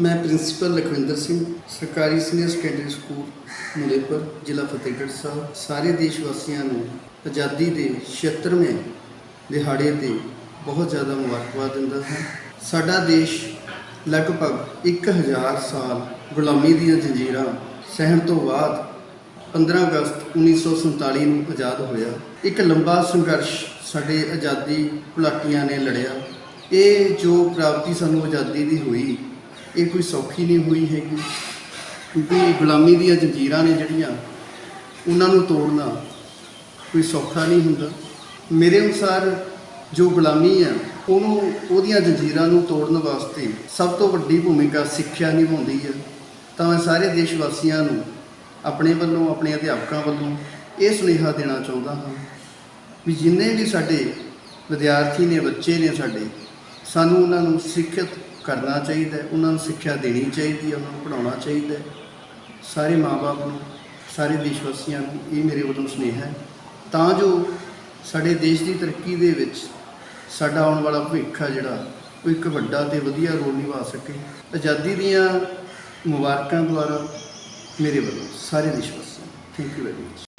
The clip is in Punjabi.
ਮੈਂ ਪ੍ਰਿੰਸੀਪਲ ਲਖਵਿੰਦਰ ਸਿੰਘ, ਸਰਕਾਰੀ ਸੀਨੀਅਰ ਸੈਕੰਡਰੀ ਸਕੂਲ ਮੁਲੇਪੁਰ ਜ਼ਿਲ੍ਹਾ ਫਤਿਹਗੜ੍ਹ ਸਾਹਿਬ, ਸਾਰੇ ਦੇਸ਼ ਵਾਸੀਆਂ ਨੂੰ ਆਜ਼ਾਦੀ ਦੇ 76ਵੇਂ ਦਿਹਾੜੇ ਤੇ ਬਹੁਤ ਜ਼ਿਆਦਾ ਮੁਬਾਰਕਬਾਦ ਦਿੰਦਾ ਹਾਂ। ਸਾਡਾ ਦੇਸ਼ ਲਗਭਗ 1000 ਸਾਲ ਗੁਲਾਮੀ ਦੀਆਂ ਜੰਜੀਰਾਂ ਸਹਿਣ ਤੋਂ ਬਾਅਦ 15 ਅਗਸਤ 1947 ਨੂੰ ਆਜ਼ਾਦ ਹੋਇਆ। ਇੱਕ ਲੰਬਾ ਸੰਘਰਸ਼ ਸਾਡੇ ਆਜ਼ਾਦੀ ਘੁਲਾਟੀਆਂ ਨੇ ਲੜਿਆ। ਇਹ ਜੋ ਪ੍ਰਾਪਤੀ ਸਾਨੂੰ ਆਜ਼ਾਦੀ ਦੀ ਹੋਈ ਇਹ ਕੋਈ ਸੌਖੀ ਨਹੀਂ ਹੋਈ ਹੈਗੀ, ਕਿਉਂਕਿ ਗੁਲਾਮੀ ਦੀਆਂ ਜੰਜੀਰਾਂ ਨੇ ਜਿਹੜੀਆਂ, ਉਹਨਾਂ ਨੂੰ ਤੋੜਨਾ ਕੋਈ ਸੌਖਾ ਨਹੀਂ ਹੁੰਦਾ। ਮੇਰੇ ਅਨੁਸਾਰ ਜੋ ਗੁਲਾਮੀ ਆ, ਉਹਨੂੰ, ਉਹਦੀਆਂ ਜੰਜੀਰਾਂ ਨੂੰ ਤੋੜਨ ਵਾਸਤੇ ਸਭ ਤੋਂ ਵੱਡੀ ਭੂਮਿਕਾ ਸਿੱਖਿਆ ਨਿਭਾਉਂਦੀ ਹੈ ਤਾਂ ਮੈਂ ਸਾਰੇ ਦੇਸ਼ ਵਾਸੀਆਂ ਨੂੰ ਆਪਣੇ ਵੱਲੋਂ, ਆਪਣੇ ਅਧਿਆਪਕਾਂ ਵੱਲੋਂ ਇਹ ਸੁਨੇਹਾ ਦੇਣਾ ਚਾਹੁੰਦਾ ਹਾਂ ਵੀ ਜਿੰਨੇ ਵੀ ਸਾਡੇ ਵਿਦਿਆਰਥੀ ਨੇ, ਬੱਚੇ ਨੇ ਸਾਡੇ, ਸਾਨੂੰ ਉਹਨਾਂ ਨੂੰ ਸਿੱਖਿਅਤ ਕਰਨਾ ਚਾਹੀਦਾ ਉਹਨਾਂ ਨੂੰ ਸਿੱਖਿਆ ਦੇਣੀ ਚਾਹੀਦੀ ਹੈ, ਉਹਨਾਂ ਨੂੰ ਪੜਾਉਣਾ ਚਾਹੀਦਾ ਹੈ। ਸਾਰੇ ਮਾਪੇ ਨੂੰ, ਸਾਰੇ ਦੇਸ਼ ਵਾਸੀਆਂ ਨੂੰ ਇਹ ਮੇਰੇ ਵੱਲੋਂ ਸੁਨੇਹਾ ਹੈ। ਤਾਂ ਜੋ ਸਾਡੇ ਦੇਸ਼ ਦੀ ਤਰੱਕੀ ਦੇ ਵਿੱਚ ਸਾਡਾ ਆਉਣ ਵਾਲਾ ਭਵਿੱਖ ਆ ਜਿਹੜਾ, ਉਹ ਇੱਕ ਵੱਡਾ ਤੇ ਵਧੀਆ ਰੋਲ ਨਿਭਾ ਸਕੇ। ਆਜ਼ਾਦੀ ਦੀਆਂ ਮੁਬਾਰਕਾਂ ਦੁਆਰਾ ਮੇਰੇ ਵੱਲੋਂ ਸਾਰੇ ਦੇਸ਼ ਵਾਸੀਆਂ ਥੈਂਕ ਯੂ ਵੈਰੀ ਮਚ